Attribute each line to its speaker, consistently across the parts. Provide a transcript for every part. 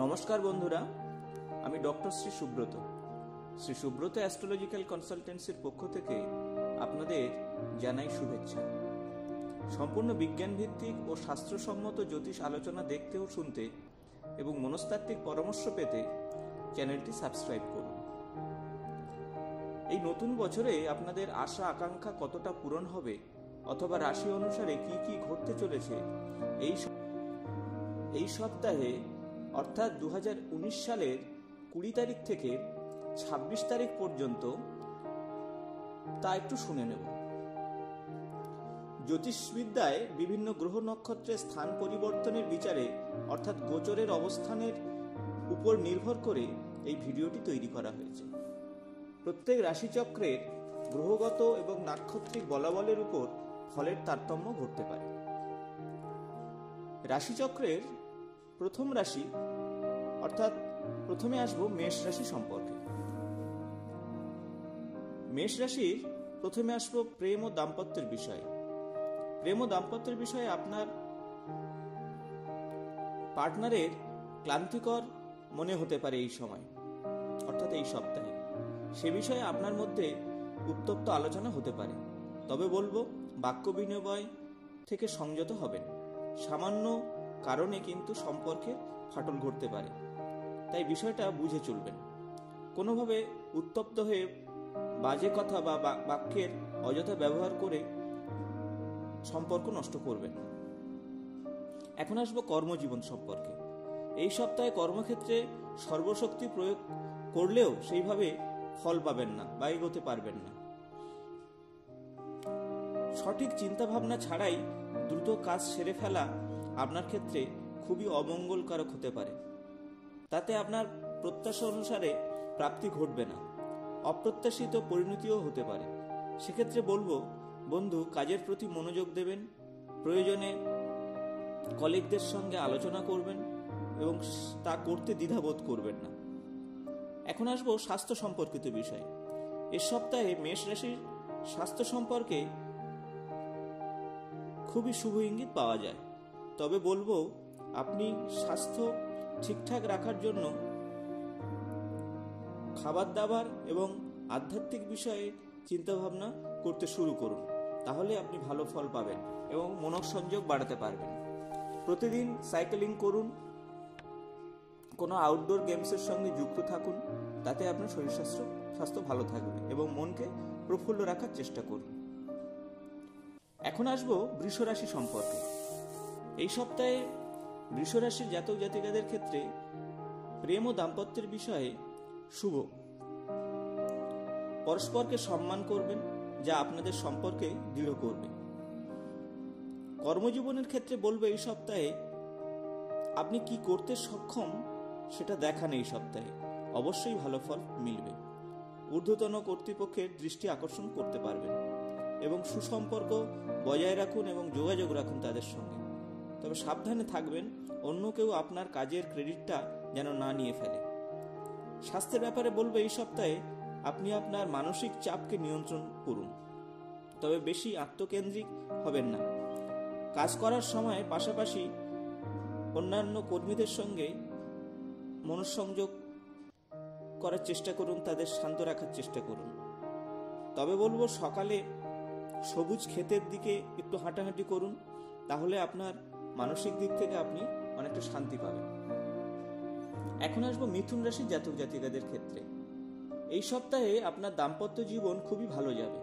Speaker 1: নমস্কার বন্ধুরা, আমি ডক্টর শ্রী সুব্রত। শ্রী সুব্রত অ্যাস্ট্রোলজিক্যাল কনসালটেন্সির পক্ষ থেকে আপনাদের জানাই শুভেচ্ছা। সম্পূর্ণ বিজ্ঞান ভিত্তিক ও শাস্ত্রসম্মত জ্যোতিষ আলোচনা দেখতে ও শুনতে এবং মনস্তাত্ত্বিক পরামর্শ পেতে চ্যানেলটি সাবস্ক্রাইব করুন। এই নতুন বছরে আপনাদের আশা আকাঙ্ক্ষা কতটা পূরণ হবে অথবা রাশি অনুসারে কি কি ঘটতে চলেছে, এই এই সপ্তাহে অর্থাৎ দু হাজার উনিশ সালের কুড়ি তারিখ থেকে ২৬ তারিখ পর্যন্ত তা একটু শুনে নেব। জ্যোতিষবিদ্যায় বিভিন্ন গ্রহ নক্ষত্রের স্থান পরিবর্তনের বিচারে, অর্থাৎ গোচরের অবস্থানের উপর নির্ভর করে এই ভিডিওটি তৈরি করা হয়েছে। প্রত্যেক রাশিচক্রের গ্রহগত এবং নাক্ষত্রিক বলাবলের উপর ফলের তারতম্য ঘটতে পারে। রাশিচক্রের প্রথম রাশি, অর্থাৎ প্রথমে আসব মেষ রাশি সম্পর্কে। মেষ রাশির প্রথমে আসব প্রেম ও দাম্পত্যের বিষয়ে। প্রেম ও দাম্পত্যের বিষয়ে আপনার পার্টনারের ক্লান্তিকর মনে হতে পারে এই সময়, অর্থাৎ এই সপ্তাহে। সে বিষয়ে আপনার মধ্যে উত্তপ্ত আলোচনা হতে পারে। তবে বলব, বাক্য বিনিময় থেকে সংযত হবেন। সামান্য কারণে কিন্তু সম্পর্কে ফাটল ঘটতে পারে। তাই বিষয়টা বুঝে চলবেন। কোনোভাবে উত্তপ্ত হয়ে বাজে কথা বা বাক্যের অযথা ব্যবহার করে সম্পর্ক নষ্ট করবেন এখন আসব কর্মজীবন সম্পর্কে। এই সপ্তাহে কর্মক্ষেত্রে সর্বশক্তি প্রয়োগ করলেও সেইভাবে ফল পাবেন না বা এগোতে পারবেন না। সঠিক চিন্তাভাবনা ছাড়াই দ্রুত কাজ সেরে ফেলা আপনার ক্ষেত্রে খুবই অমঙ্গলকারক হতে পারে। তাতে আপনার প্রত্যাশা অনুসারে প্রাপ্তি ঘটবে না। অপ্রত্যাশিত পরিণতিও হতে পারে। সেক্ষেত্রে বলব, বন্ধু, কাজের প্রতি মনোযোগ দেবেন, প্রয়োজনে কলিগদের সঙ্গে আলোচনা করবেন এবং তা করতে দ্বিধাবোধ করবেন না। এখন আসব স্বাস্থ্য সম্পর্কিত বিষয়। এ সপ্তাহে মেষ রাশির স্বাস্থ্য সম্পর্কে খুবই শুভ ইঙ্গিত পাওয়া যায়। তবে বলব, আপনি স্বাস্থ্য ঠিকঠাক রাখার জন্য খাবার দাবার এবং আধ্যাত্মিক বিষয়ে চিন্তাভাবনা করতে শুরু করুন। তাহলে আপনি ভালো ফল পাবেন এবং মনঃসংযোগ বাড়াতে পারবেন। প্রতিদিন সাইকেলিং করুন, কোনো আউটডোর গেমসের সঙ্গে যুক্ত থাকুন, তাতে আপনার শরীর স্বাস্থ্য স্বাস্থ্য ভালো থাকবে এবং মনকে প্রফুল্ল রাখার চেষ্টা করুন। এখন আসব বৃষরাশি সম্পর্কে। এই সপ্তাহে বৃষ রাশির জাতক জাতিকাদের ক্ষেত্রে প্রেম ও দাম্পত্যের বিষয়ে শুভ। পরস্পরকে সম্মান করবেন, যা আপনাদের সম্পর্কে দৃঢ় করবে। কর্মজীবনের ক্ষেত্রে বলব এই সপ্তাহে আপনি কি করতে সক্ষম সেটা দেখান এই সপ্তাহে। অবশ্যই ভালো ফল মিলবে। ঊর্ধ্বতন কর্তৃপক্ষের দৃষ্টি আকর্ষণ করতে পারবেন এবং সুসম্পর্ক বজায় রাখুন এবং যোগাযোগ রাখুন তাদের সঙ্গে। তবে সাবধানে থাকবেন, অন্য কেউ আপনার কাজের ক্রেডিটটা যেন না নিয়ে ফেলে। স্বাস্থ্যের ব্যাপারে বলব এই সপ্তাহে আপনি আপনার মানসিক চাপকে নিয়ন্ত্রণ করুন। তবে বেশি আত্মকেন্দ্রিক হবেন না। কাজ করার সময় পাশাপাশি অন্যান্য কর্মীদের সঙ্গে মনঃসংযোগ করার চেষ্টা করুন, তাদের শান্ত রাখার চেষ্টা করুন। তবে বলব সকালে সবুজ ক্ষেতের দিকে একটু হাঁটাহাঁটি করুন, তাহলে আপনার মানসিক দিক থেকে আপনি অনেকটা শান্তি পাবেন। এখন আসব মিথুন রাশির জাতক জাতিকাদের ক্ষেত্রে। এই সপ্তাহে আপনার দাম্পত্য জীবন খুবই ভালো যাবে।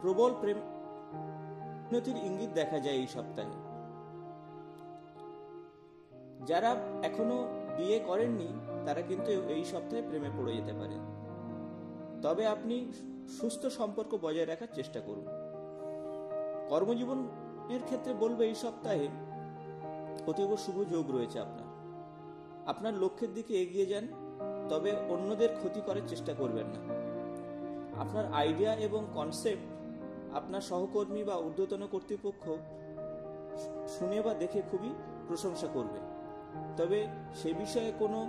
Speaker 1: প্রবল প্রেম উন্নতির ইঙ্গিত দেখা যায় এই সপ্তাহে। যারা এখনও বিয়ে করেননি, তারা কিন্তু এই সপ্তাহে প্রেমে পড়ে যেতে পারে। তবে আপনি সুস্থ সম্পর্ক বজায় রাখার চেষ্টা করুন। কর্মজীবনের ক্ষেত্রে বলবে এই সপ্তাহে অতীব শুভ যোগ রয়েছে আপনার। আপনার লক্ষ্যের দিকে এগিয়ে যান, তবে অন্যদের ক্ষতি করার চেষ্টা করবেন না। আপনার আইডিয়া এবং কনসেপ্ট আপনার সহকর্মী বা ঊর্ধ্বতন কর্তৃপক্ষ শুনে বা দেখে খুবই প্রশংসা করবে। তবে সে বিষয়ে কোনো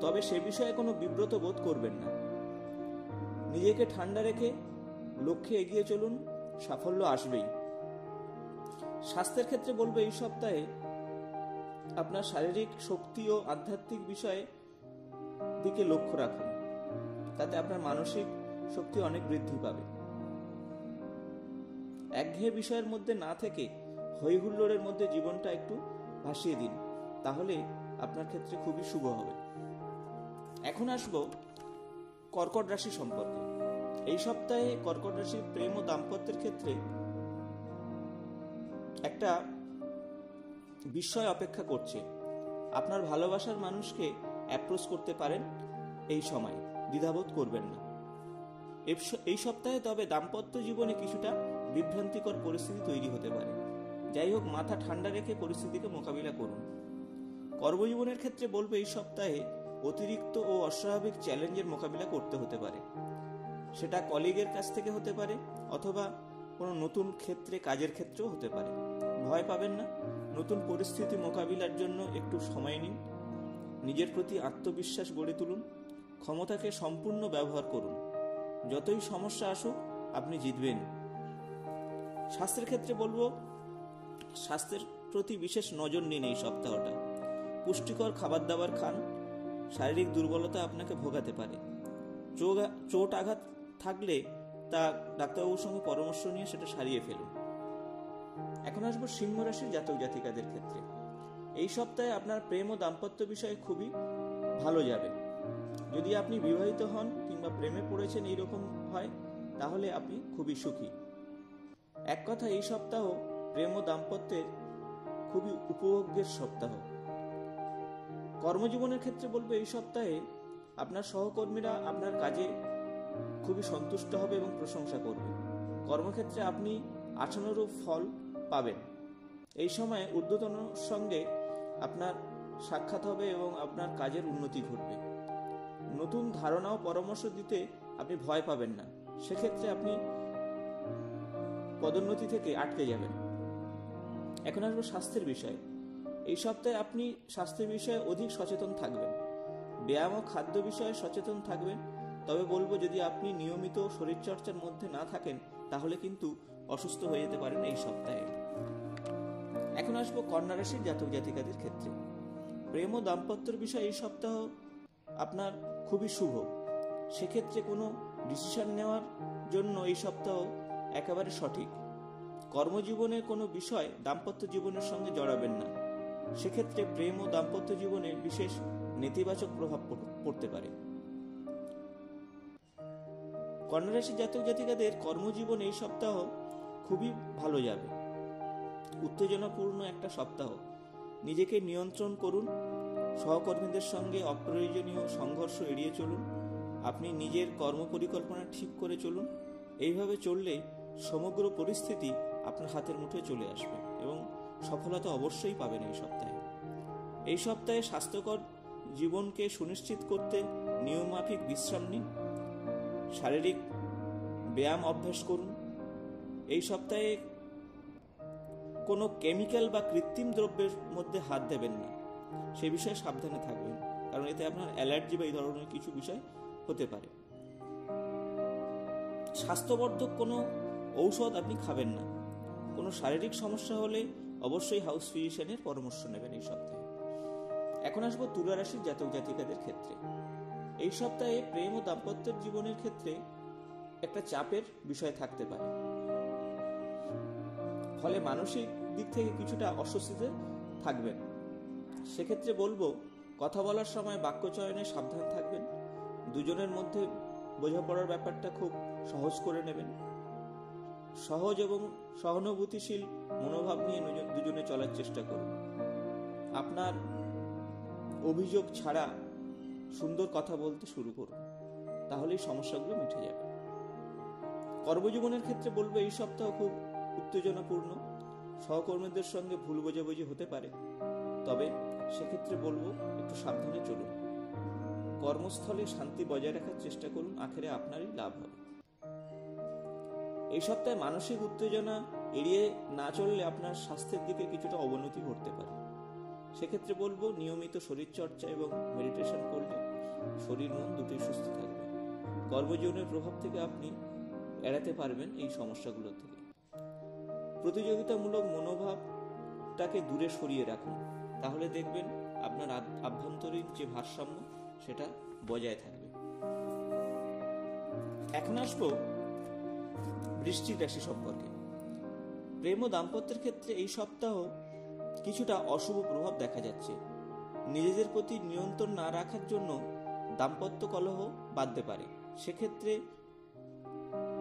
Speaker 1: তবে সে বিষয়ে কোনো বিব্রত বোধ করবেন না। নিজেকে ঠান্ডা রেখে লক্ষ্যে এগিয়ে চলুন, সাফল্য আসবেই। স্বাস্থ্যের ক্ষেত্রে বলব এই সপ্তাহে আপনার শারীরিক শক্তি ও আধ্যাত্মিক বিষয়ে দিকে লক্ষ্য রাখুন। তাতে আপনার মানসিক শক্তি অনেক বৃদ্ধি পাবে। একঘেয়ে বিষয়ের মধ্যে না থেকে হই হুল্লোড়ের মধ্যে জীবনটা একটু ভাসিয়ে দিন, তাহলে আপনার ক্ষেত্রে খুবই শুভ হবে। এখন আসব কর্কট রাশি সম্পর্কে। এই সপ্তাহে কর্কট রাশির প্রেম ও দাম্পত্যের ক্ষেত্রে একটা বিস্ময় অপেক্ষা করছে। আপনার ভালোবাসার মানুষকে অ্যাপ্রোচ করতে পারেন এই সময়। দ্বিধাবোধ করবেন না। এই সপ্তাহে তবে দাম্পত্য জীবনে কিছুটা বিভ্রান্তিকর পরিস্থিতি তৈরি হতে পারে। যাই হোক, মাথা ঠান্ডা রেখে পরিস্থিতিকে মোকাবিলা করুন। কর্মজীবনের ক্ষেত্রে বলব, এই সপ্তাহে অতিরিক্ত ও অস্বাভাবিক চ্যালেঞ্জের মোকাবিলা করতে হতে পারে। সেটা কলিগের কাছ থেকে হতে পারে, অথবা কোনো নতুন ক্ষেত্রে, কাজের ক্ষেত্রেও হতে পারে। ভয় পাবেন না। নতুন পরিস্থিতি মোকাবিলার জন্য একটু সময় নিন। নিজের প্রতি আত্মবিশ্বাস গড়ে তুলুন। ক্ষমতাকে সম্পূর্ণ ব্যবহার করুন। যতই সমস্যা আসুক, আপনি জিতবেন। স্বাস্থ্যের ক্ষেত্রে বলব, স্বাস্থ্যের প্রতি বিশেষ নজর নিন এই সপ্তাহটা। পুষ্টিকর খাবার দাবার খান। শারীরিক দুর্বলতা আপনাকে ভোগাতে পারে। চোট আঘাত থাকলে তা ডাক্তারবাবুর সঙ্গে পরামর্শ নিয়ে সেটা সারিয়ে ফেলুন। এখন আসব সিংহ রাশির জাতক জাতিকাদের ক্ষেত্রে। এই সপ্তাহে আপনার প্রেম ও দাম্পত্য বিষয়ে খুবই ভালো যাবে। যদি আপনি বিবাহিত হন কিংবা প্রেমে পড়েছেন এইরকম হয়, তাহলে আপনি খুবই সুখী। এক কথা, এই সপ্তাহ প্রেম ও দাম্পত্যের খুবই উপভোগ্যের সপ্তাহ। কর্মজীবনের ক্ষেত্রে বলব, এই সপ্তাহে আপনার সহকর্মীরা আপনার কাজে খুবই সন্তুষ্ট হবে এবং প্রশংসা করবে। কর্মক্ষেত্রে আপনি আঠানোরূপ ফল পাবেন। এই সময় ঊর্ধ্বতন সঙ্গে আপনার সাক্ষাৎ হবে এবং আপনার কাজের উন্নতি ঘটবে। নতুন ধারণা ও পরামর্শ দিতে আপনি ভয় পাবেন না। সেক্ষেত্রে আপনি পদোন্নতি থেকে আটকে যাবেন। এখন আসব স্বাস্থ্যের বিষয়ে। এই সপ্তাহে আপনি স্বাস্থ্যের বিষয়ে অধিক সচেতন থাকবেন। ব্যায়াম ও খাদ্য বিষয়ে সচেতন থাকবেন। তবে বলব যদি আপনি নিয়মিত শরীরচর্চার মধ্যে না থাকেন, তাহলে কিন্তু অসুস্থ হয়ে যেতে পারেন এই সপ্তাহে। এখন আসব কন্যা রাশির জাতক জাতিকাদের ক্ষেত্রে। প্রেম ও দাম্পত্যের বিষয়ে এই সপ্তাহ আপনার খুবই শুভ। সেক্ষেত্রে কোনো ডিসিশন নেওয়ার জন্য এই সপ্তাহ একেবারে সঠিক। কর্মজীবনের কোনো বিষয় দাম্পত্য জীবনের সঙ্গে জড়াবেন না। সেক্ষেত্রে প্রেম ও দাম্পত্য জীবনে বিশেষ নেতিবাচক প্রভাব পড়তে পারে। কন্যারাশি জাতক জাতিকাদের কর্মজীবন এই সপ্তাহ খুবই ভালো যাবে। উত্তেজনাপূর্ণ একটা সপ্তাহ। নিজেকে নিয়ন্ত্রণ করুন, সহকর্মীদের সঙ্গে অপ্রয়োজনীয় সংঘর্ষ এড়িয়ে চলুন, আপনি নিজের কর্ম পরিকল্পনা ঠিক করে চলুন, এইভাবে চললে সমগ্র পরিস্থিতি আপনার হাতের মুঠে চলে আসবে এবং সফলতা অবশ্যই পাবেন এই সপ্তাহে। এই সপ্তাহে স্বাস্থ্যকর জীবনকে সুনিশ্চিত করতে নিয়মমাফিক বিশ্রাম নিন শারীরিক ব্যায়াম অভ্যাস করুন। এই সপ্তাহে কোনো কেমিক্যাল বা কৃত্রিম দ্রব্যের মধ্যে হাত দেবেন না। সে বিষয়ে সাবধানে থাকবেন, কারণ এতে আপনার অ্যালার্জি বা এই ধরনের কিছু বিষয় হতে পারে। স্বাস্থ্যবর্ধক কোনো ঔষধ আপনি খাবেন না। কোনো শারীরিক সমস্যা হলে অবশ্যই হাউস ফিজিশিয়ানের পরামর্শ নেবেন এই সপ্তাহে। এখন আসব তুলা রাশির জাতক জাতিকাদের ক্ষেত্রে। এই সপ্তাহে প্রেম ও দাম্পত্যের জীবনের ক্ষেত্রে একটা চাপের বিষয় থাকতে পারে। ফলে মানসিক দিক থেকে কিছুটা অস্বস্তিতে থাকবেন। সেক্ষেত্রে বলব, কথা বলার সময় বাক্য চয়নে সাবধান থাকবেন। দুজনের মধ্যে বোঝাপড়ার ব্যাপারটা খুব সহজ করে নেবেন। সহজ এবং সহানুভূতিশীল মনোভাব নিয়ে দুজনে চলার চেষ্টা করুন। আপনার অভিযোগ ছাড়া সুন্দর কথা বলতে শুরু করুন, তাহলেই সমস্যাগুলো মিটে যাবে। কর্মজীবনের ক্ষেত্রে বলব, এই সপ্তাহ খুব উত্তেজনাপূর্ণ। সহকর্মীদের সঙ্গে ভুল বোঝাবুঝি হতে পারে। তবে সেক্ষেত্রে বলব, একটু সাবধানে চলুন। কর্মস্থলে শান্তি বজায় রাখার চেষ্টা করুন, আখেরে আপনারই লাভ হবে। এই সপ্তাহে মানসিক উত্তেজনা এড়িয়ে না চললে আপনার স্বাস্থ্যের দিকে কিছুটা অবনতি ঘটতে পারে। সেক্ষেত্রে বলব, নিয়মিত শরীরচর্চা এবং মেডিটেশন করলে শরীর মন দুটোই সুস্থ থাকবে। কর্মজীবনের প্রভাব থেকে আপনি এড়াতে পারবেন এই সমস্যাগুলো থেকে। প্রতিযোগিতামূলক মনোভাবটাকে দূরে সরিয়ে রাখুন। তাহলে দেখবেন আপনার আভ্যন্তরীণ যে ভারসাম্য, সেটা বজায় থাকবে। এখন আসব বৃষ্টির রাশি সম্পর্কে। প্রেম ও দাম্পত্যের ক্ষেত্রে এই সপ্তাহ কিছুটা অশুভ প্রভাব দেখা যাচ্ছে। নিজেদের প্রতি নিয়ন্ত্রণ না রাখার জন্য দাম্পত্য কলহ বাঁধতে পারে। সেক্ষেত্রে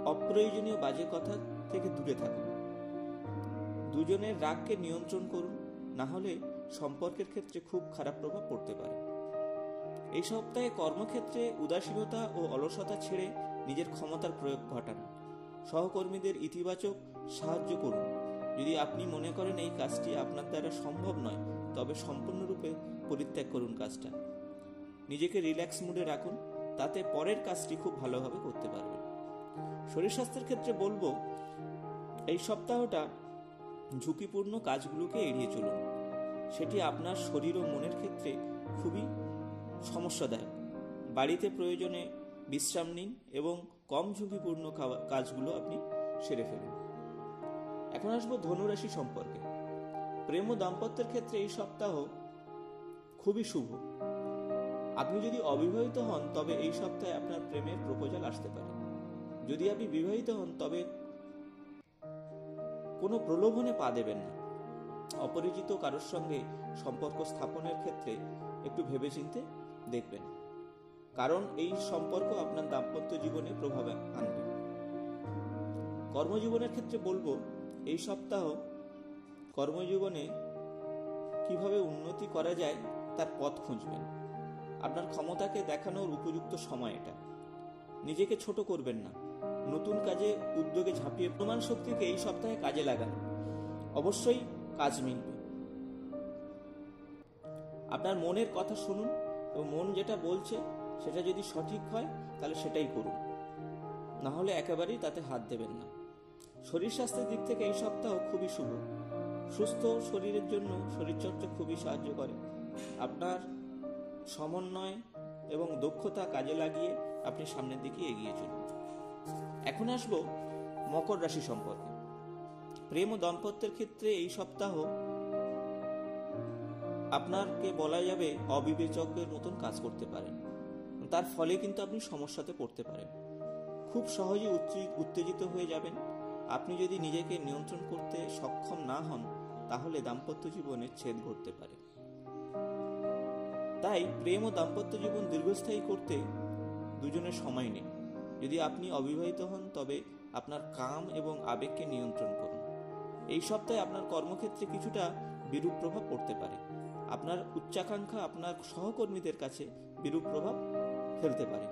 Speaker 1: অপ্রয়োজনীয় বাজে কথা থেকে দূরে থাকুন। দুজনের রাগকে নিয়ন্ত্রণ করুন না হলে সম্পর্কের ক্ষেত্রে খুব খারাপ প্রভাব পড়তে পারে। এই সপ্তাহে কর্মক্ষেত্রে উদাসীনতা ও অলসতা ছেড়ে নিজের ক্ষমতার প্রয়োগ ঘটান। সহকর্মীদের ইতিবাচক সাহায্য করুন। যদি আপনি মনে করেন এই কাজটি আপনার দ্বারা সম্ভব নয়, তবে সম্পূর্ণরূপে পরিত্যাগ করুন কাজটা। নিজেকে রিল্যাক্স মুডে রাখুন, তাতে পরের কাজটি খুব ভালোভাবে করতে পারবেন। শরীর স্বাস্থ্যের ক্ষেত্রে বলব, এই সপ্তাহটা ঝুঁকিপূর্ণ কাজগুলোকে এড়িয়ে চলুন। সেটি আপনার শরীর ও মনের ক্ষেত্রে খুবই সমস্যাদায়ক। বাড়িতে প্রয়োজনে বিশ্রাম নিন এবং কম ঝুঁকিপূর্ণ কাজগুলো আপনি সেরে ফেলুন। এখন আসব ধনুরাশি সম্পর্কে। প্রেম ও দাম্পত্যের ক্ষেত্রে এই সপ্তাহ খুবই শুভ। আপনি যদি অবিবাহিত হন, তবে এই সপ্তাহে আপনার প্রেমের প্রপোজাল আসতে পারে। যদি আপনি বিবাহিত হন, তবে কোনো প্রলোভনে পা দেবেন না। অপরিচিত কারোর সঙ্গে সম্পর্ক স্থাপনের ক্ষেত্রে একটু ভেবেচিন্তে দেখবেন। কারণ এই সম্পর্ক আপনার দাম্পত্য জীবনে প্রভাব আনবে। কর্মজীবনের ক্ষেত্রে বলব, এই সপ্তাহ কর্মজীবনে কীভাবে উন্নতি করা যায়, তার পথ খুঁজবেন। আপনার ক্ষমতাকে দেখানোর উপযুক্ত সময় এটা। নিজেকে ছোট করবেন না। নতুন কাজে উদ্যোগে ঝাঁপিয়ে প্রমাণ শক্তিকে এই সপ্তাহে কাজে লাগান। অবশ্যই কাজ মিলবে। আপনার মনের কথা শুনুন এবং মন যেটা বলছে সেটা যদি সঠিক হয়, তাহলে সেটাই করুন। না হলে একেবারেই তাতে হাত দেবেন না। শরীর স্বাস্থ্যের দিক থেকে এই সপ্তাহ খুবই শুভ। সুস্থ শরীরের জন্য শরীরচর্চা খুবই সাহায্য করে। আপনার সমন্বয় এবং দক্ষতা কাজে লাগিয়ে আপনি সামনের দিকে এগিয়ে চলুন। এখন আসব মকর রাশি সম্পর্কে। প্রেম ও দাম্পত্যের ক্ষেত্রে এই সপ্তাহ আপনাকে বলা যাবে অবিবেচকের মতন কাজ করতে পারেন তার ফলে কিন্তু আপনি সমস্যাতে পড়তে পারেন। খুব সহজে উত্তে- উত্তেজিত হয়ে যাবেন। আপনি যদি নিজেকে নিয়ন্ত্রণ করতে সক্ষম না হন, তাহলে দাম্পত্য জীবনে ছেদ ঘটতে পারে। তাই প্রেম ও দাম্পত্য জীবন দীর্ঘস্থায়ী করতে দুজনের সময় নেই। যদি আপনি অবিবাহিত হন, তবে আপনার কাম এবং আবেগকে নিয়ন্ত্রণ করুন। এই সপ্তাহে আপনার কর্মক্ষেত্রে কিছুটা বিরূপ প্রভাব পড়তে পারে। আপনার উচ্চাকাঙ্ক্ষা আপনার সহকর্মীদের কাছে বিরূপ প্রভাব ফেলতে পারে।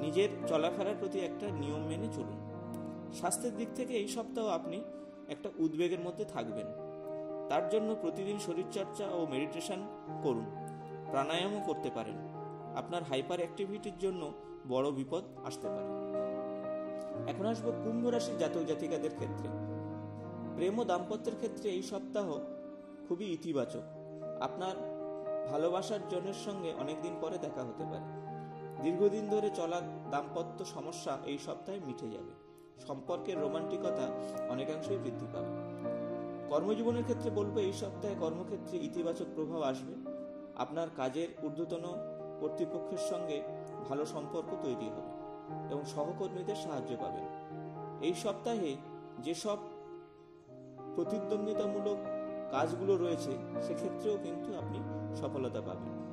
Speaker 1: নিজের চলাফেরার প্রতি একটা নিয়ম মেনে চলুন। স্বাস্থ্যের দিক থেকে এই সপ্তাহ আপনি একটা উদ্বেগের মধ্যে থাকবেন। তার জন্য প্রতিদিন শরীরচর্চা ও মেডিটেশন করুন। প্রাণায়ামও করতে পারেন। আপনার হাইপার অ্যাক্টিভিটির জন্য বড় বিপদ আসতে পারে। এখন আসব কুম্ভ রাশির জাতক জাতিকাদের ক্ষেত্রে। প্রেম ও দাম্পত্যের ক্ষেত্রে এই সপ্তাহ খুবই ইতিবাচক। আপনার ভালোবাসার জনের সঙ্গে অনেকদিন পরে দেখা হতে পারে। দীর্ঘদিন ধরে চলা দাম্পত্য সমস্যা এই সপ্তাহে মিটে যাবে। সম্পর্কের রোমান্টিকতা অনেকাংশই বৃদ্ধি পাবে। কর্মজীবনের ক্ষেত্রে বলব এই সপ্তাহে কর্মক্ষেত্রে ইতিবাচক প্রভাব আসবে। আপনার কাজের ঊর্ধ্বতন কর্তৃপক্ষের সঙ্গে ভালো সম্পর্ক তৈরি হবে এবং সহকর্মীদের সাহায্য পাবেন। এই সপ্তাহে যেসব প্রতিদ্বন্দ্বিতামূলক কাজগুলো রয়েছে, সেক্ষেত্রেও কিন্তু আপনি সফলতা পাবেন।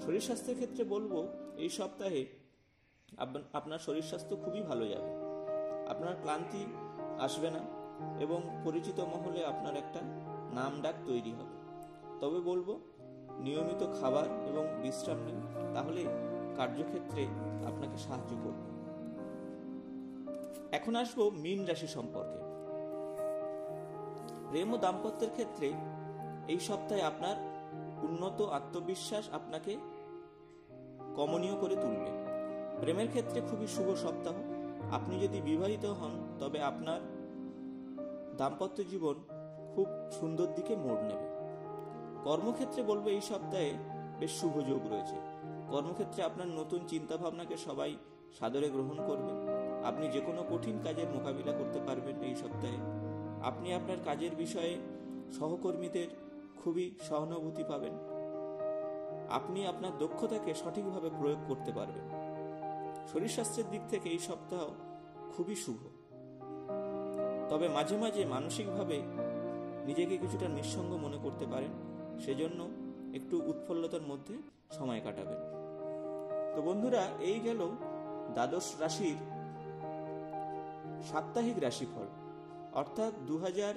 Speaker 1: শরীর স্বাস্থ্যের ক্ষেত্রে বলব, এই সপ্তাহে আপ- আপনার শরীর স্বাস্থ্য খুবই ভালো যাবে। আপনার ক্লান্তি আসবে না এবং পরিচিত মহলে আপনার একটা নাম ডাক তৈরি হবে। তবে বলব নিয়মিত খাবার এবং বিশ্রাম নিন, তাহলে কার্যক্ষেত্রে আপনাকে সাহায্য করবে। এখন আসব মীন রাশি সম্পর্কে। প্রেম ও দাম্পত্যের ক্ষেত্রে এই সপ্তাহে আপনার উন্নত আত্মবিশ্বাস আপনাকে কমনীয় করে তুলবে। প্রেমের ক্ষেত্রে খুবই শুভ সপ্তাহ। আপনি যদি বিবাহিত হন, তবে আপনার দাম্পত্য জীবন খুব সুন্দর দিকে মোড় নেবে। কর্মক্ষেত্রে বলব এই সপ্তাহে বেশ শুভ যোগ রয়েছে। কর্মক্ষেত্রে আপনার নতুন চিন্তা ভাবনাকে সবাই সাদরে গ্রহণ করবে। আপনি যে কোনো কঠিন কাজের মোকাবিলা করতে পারবেন এই সপ্তাহে। আপনি আপনার কাজের বিষয়ে সহকর্মীদের খুবই সহানুভূতি পাবেন। আপনি আপনার দক্ষতাকে সঠিকভাবে প্রয়োগ করতে পারবেন। শরীর স্বাস্থ্যের দিক থেকে এই সপ্তাহ খুবই শুভ। তবে মাঝে মাঝে মানসিকভাবে নিজেকে কিছুটা নিঃসঙ্গ মনে করতে পারেন। সেজন্য একটু উৎফুল্লতার মধ্যে সময় কাটাবেন। তো বন্ধুরা, এই গেল দ্বাদশ রাশির সাপ্তাহিক রাশিফল। অর্থাৎ দু হাজার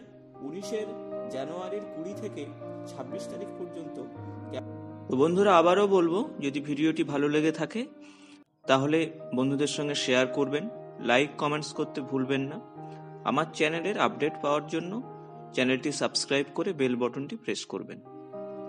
Speaker 1: উনিশের জানুয়ারির কুড়ি থেকে ছাব্বিশ তারিখ পর্যন্ত তো বন্ধুরা, আবারও বলব, যদি ভিডিওটি ভালো লেগে থাকে, তাহলে বন্ধুদের সঙ্গে শেয়ার করবেন, লাইক, কমেন্টস করতে ভুলবেন না। আমার চ্যানেলের আপডেট পাওয়ার জন্য চ্যানেলটি সাবস্ক্রাইব করে বেল বটনটি প্রেস করবেন।